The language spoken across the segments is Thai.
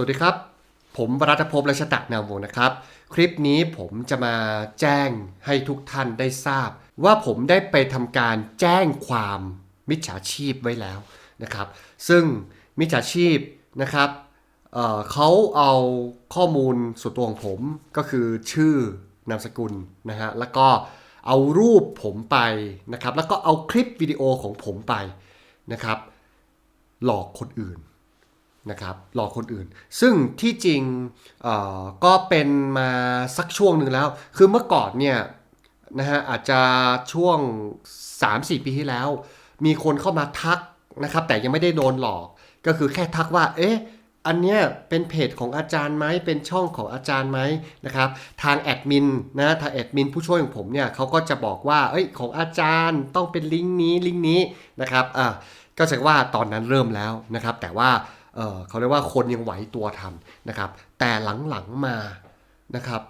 สวัสดีครับ ผมวรัตภพและชตะนามวงศ์นะครับ คลิปนี้ผมจะมาแจ้งให้ทุกท่านได้ทราบ ว่าผมได้ไปทำการแจ้งความมิจฉาชีพไว้แล้วนะครับ ซึ่งมิจฉาชีพนะครับเเขาเอาข้อมูลส่วนตัวของผมก็คือชื่อนามสกุลนะฮะแล้วก็เอารูปผมไปนะครับ แล้วก็เอาคลิปวิดีโอของผมไปนะครับ หลอกคนอื่น นะครับหลอกคนอื่น ซึ่งที่จริงก็เป็นมาสักช่วงหนึ่งแล้ว คือเมื่อก่อนเนี่ยนะฮะอาจจะช่วง 3-4 ปีที่แล้ว มีคนเข้ามาทักนะครับแต่ยังไม่ได้โดนหลอกก็คือแค่ทักว่าเอ๊ะอันเนี้ยเป็นเพจของอาจารย์ไหมเป็นช่องของอาจารย์ไหมนะครับทางแอดมินนะทางแอดมินผู้ช่วยของผมเนี่ยเขาก็จะบอกว่าเอ้ยของอาจารย์ต้องเป็นลิงก์นี้ลิงก์นี้นะครับอ่าก็แสดงว่าตอนนั้นเริ่มแล้วนะครับแต่ว่า เขาเรียกว่าคนยังไหวตัวทันนะครับ แต่หลังๆมานะครับ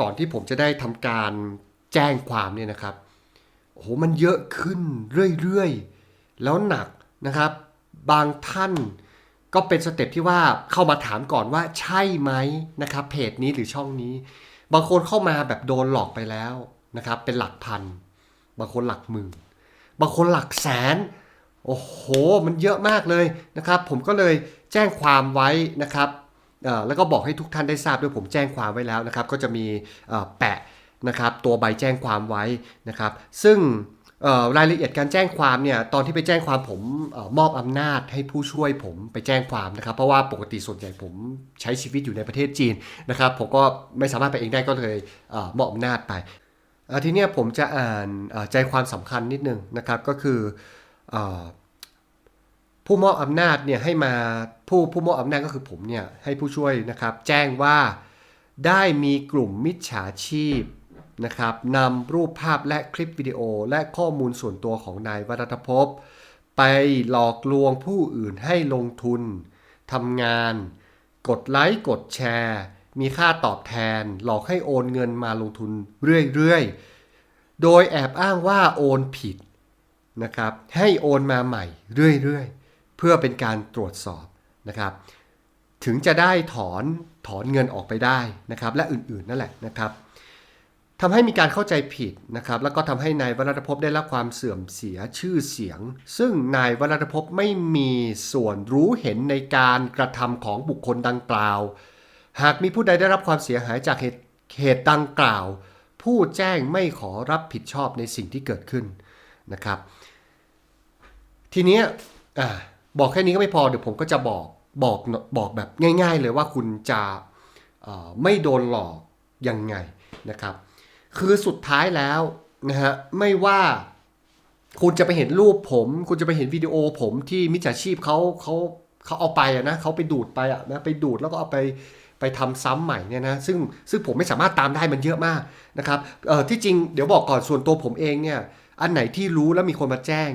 ก่อนที่ผมจะได้ทำการแจ้งความเนี่ยนะครับโอ้โหมันเยอะขึ้นเรื่อยๆ แล้วหนักนะครับ บางท่านก็เป็นสเต็ปที่ว่าเข้ามาถามก่อนว่าใช่ไหมนะครับ เพจนี้หรือช่องนี้ บางคนเข้ามาแบบโดนหลอกไปแล้วนะครับ เป็นหลักพัน บางคนหลักหมื่นบางคนหลักแสน โอ้โห มันเยอะมากเลยนะครับ ผมก็เลยแจ้งความไว้นะครับแล้วก็บอกให้ทุกท่านได้ทราบด้วยผมแจ้งความไว้แล้วนะครับ ก็จะมีแปะนะครับตัวใบแจ้งความไว้นะครับ ซึ่งรายละเอียดการแจ้งความเนี่ยตอนที่ไปแจ้งความผมอมอบอำนาจให้ผู้ช่วยผมไปแจ้งความนะครับ เพราะว่าปกติส่วนใหญ่ผมใช้ชีวิตอยู่ในประเทศจีนนะครับ ผมก็ไม่สามารถไปเองได้ก็เลยอมอบอำนาจไปอ่อทีนี้ผมจะอ่านใจความสำคัญนิดนึงนะครับก็คือ ผู้มอบอำนาจเนี่ยให้มาผู้ผู้มอบอำนาจก็คือผมเนี่ยให้ผู้ช่วยนะครับ แจ้งว่าได้มีกลุ่มมิจฉาชีพนะครับนำรูปภาพและคลิปวิดีโอและข้อมูลส่วนตัวของนายวรัตภพไปหลอกลวงผู้อื่นให้ลงทุนทำงาน กดไลค์กดแชร์ มีค่าตอบแทน หลอกให้โอนเงินมาลงทุนเรื่อยๆ โดยแอบอ้างว่าโอนผิด นะครับให้โอนมาใหม่เรื่อยๆ เพื่อเป็นการตรวจสอบนะครับถึงจะได้ถอนถอนเงินออกไปได้นะครับและอื่นๆนั่นแหละนะครับทำให้มีการเข้าใจผิดนะครับแล้วก็ทำให้นายวรัตภพได้รับความเสื่อมเสียชื่อเสียง ซึ่งนายวรัตภพไม่มีส่วนรู้เห็นในการกระทำของบุคคลดังกล่าว หากมีผู้ใดได้รับความเสียหายจากเหตุเหตุดังกล่าว ผู้แจ้งไม่ขอรับผิดชอบในสิ่งที่เกิดขึ้น นะครับ ทีนี้บอกแค่นี้ก็ไม่พอเดี๋ยวผมก็จะบอกบอกบอกแบบง่าย ๆ เลยว่าคุณจะไม่โดนหลอกยังไงนะครับ คือสุดท้ายแล้วนะฮะไม่ว่าคุณจะไปเห็นรูปผม คุณจะไปเห็นวิดีโอผมที่มิจฉาชีพเขาเขาเขาเอาไปอะนะเขาไปดูดไปอะนะไปดูดแล้วก็เอาไปไปทำซ้ำใหม่เนี่ยนะซึ่งซึ่งผมไม่สามารถตามได้มันเยอะมากนะครับเอ่อที่จริงเดี๋ยวบอกก่อนส่วนตัวผมเองเนี่ย อันไหนที่รู้แล้วมีคนมาแจ้ง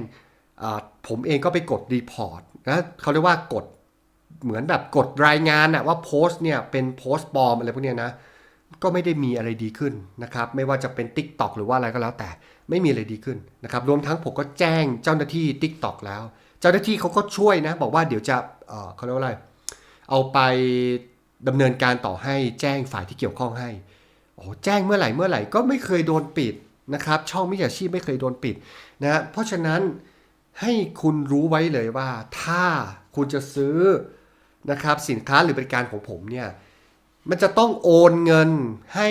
ผมเองก็ไปกดรีพอร์ตนะเขาเรียกว่ากดเหมือนแบบกดรายงานอะว่าโพสต์เนี่ยเป็นโพสต์ปลอมอะไรพวกเนี้ยนะ ก็ไม่ได้มีอะไรดีขึ้นนะครับ ไม่ว่าจะเป็น Tik t o อกหรือว่าอะไรก็แล้วแต่ไม่มีอะไรดีขึ้นนะครับ รวมทั้งผมก็แจ้งเจ้าหน้าที่ Tik t o อกแล้ว เจ้าหน้าที่เขาก็ช่วยนะ บอกว่าเดี๋ยวจะเเขาเรียกว่าอะไร เอาไปดำเนินการต่อให้แจ้งฝ่ายที่เกี่ยวข้องให้โอ้แจ้งเมื่อไหร่เมื่อไหร่ก็ไม่เคยโดนปิด นะครับ ช่องมิจฉาชีพไม่เคยโดนปิดนะฮะเพราะฉะนั้นให้คุณรู้ไว้เลยว่า ถ้าคุณจะซื้อนะครับสินค้าหรือบริการของผมเนี่ยมันจะต้องโอนเงินให้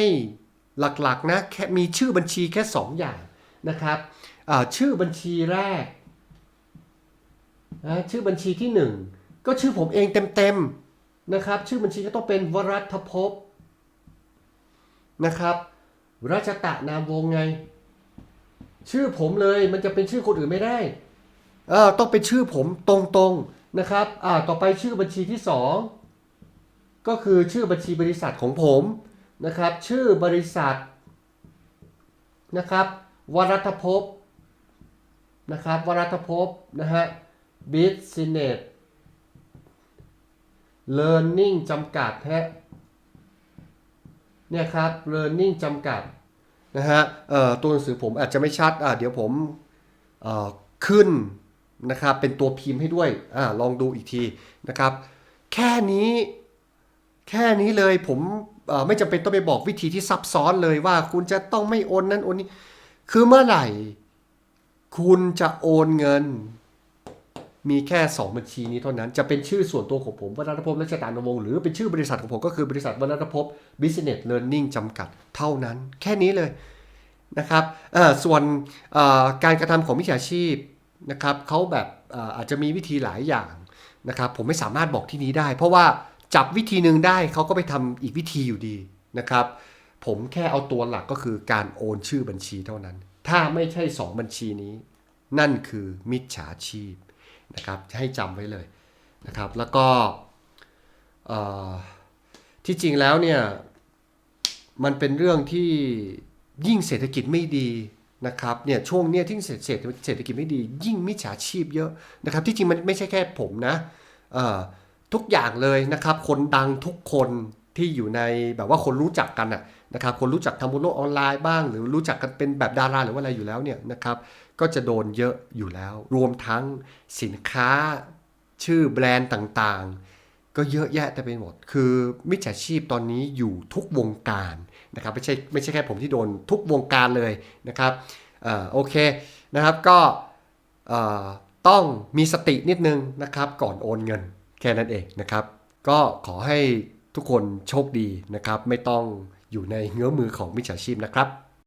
หลักๆนะแค่มีชื่อบัญชีแค่ 2 อย่างนะครับชื่อบัญชีแรกนะชื่อบัญชีที่ 1 ก็ชื่อผมเองเต็มๆนะครับ ชื่อบัญชีก็ต้องเป็นวรัตภพนะครับราชตะนามวงไง ชื่อผมเลยมันจะเป็นชื่อคนอื่นไม่ได้เออต้องเป็นชื่อผมตรงๆนะครับอ่าต่อไปชื่อบัญชีที่สองก็คือชื่อบัญชีบริษัทของผมนะครับ ชื่อบริษัทนะครับวรัตภพนะครับวรัตภพนะฮะ Business Learning จำกัดฮะเนี่ยครับ Learning จำกัด นะฮะตัวหนังสือผมอาจจะไม่ชัดอ่าเดี๋ยวผมอ่อขึ้นนะครับเป็นตัวพิมพ์ให้ด้วยอ่าลองดูอีกทีนะครับ แค่นี้แค่นี้เลยผมไม่จำเป็นต้องไปบอกวิธีที่ซับซ้อนเลยว่าคุณจะต้องไม่โอนนั้นโอนนี้ คือเมื่อไหร่ คุณจะโอนเงิน มีแค่ 2 บัญชีนี้เท่านั้น จะเป็นชื่อส่วนตัวของผมวรัตภพรัชตานวงศ์หรือเป็นชื่อบริษัทของผมก็คือบริษัทวรัตภพ Business Learning จำกัดเท่านั้น แค่นี้เลยนะครับส่วนการกระทำของมิจฉาชีพนะครับเขาแบบอาจจะมีวิธีหลายอย่างนะครับผมไม่สามารถบอกที่นี้ได้ เพราะว่าจับวิธีหนึ่งได้เขาก็ไปทำอีกวิธีอยู่ดีนะครับผมแค่เอาตัวหลักก็คือการโอนชื่อบัญชีเท่านั้น ถ้าไม่ใช่ 2 บัญชีนี้ นั่นคือมิจฉาชีพ นะครับให้จำไว้เลยนะครับ แล้วก็ที่จริงแล้วเนี่ยมันเป็นเรื่องที่ยิ่งเศรษฐกิจไม่ดีนะครับเนี่ยช่วงเนี้ยที่เศรษฐเศรษฐกิจไม่ดี ยิ่งมิจฉาชีพเยอะนะครับ ที่จริงมันไม่ใช่แค่ผมนะทุกอย่างเลยนะครับ คนดังทุกคนที่อยู่ในแบบว่าคนรู้จักกันนะครับ คนรู้จักทำบนโลกออนไลน์บ้าง หรือรู้จักกันเป็นแบบดาราหรือว่าอะไรอยู่แล้วเนี่ยนะครับ ก็จะโดนเยอะอยู่แล้ว รวมทั้งสินค้าชื่อแบรนด์ต่างๆ ก็เยอะแยะแต่ไปหมด คือมิจฉาชีพตอนนี้อยู่ทุกวงการนะครับไม่ใช่ไม่ใช่แค่ผมที่โดนทุกวงการเลยนะครับออโอเคนะครับก็ต้องมีสตินิดนึงนะครับ ก่อนโอนเงินแค่นั้นเองนะครับ ก็ขอให้ทุกคนโชคดีนะครับ ไม่ต้องอยู่ในเงื้อมือของมิจฉาชีพนะครับ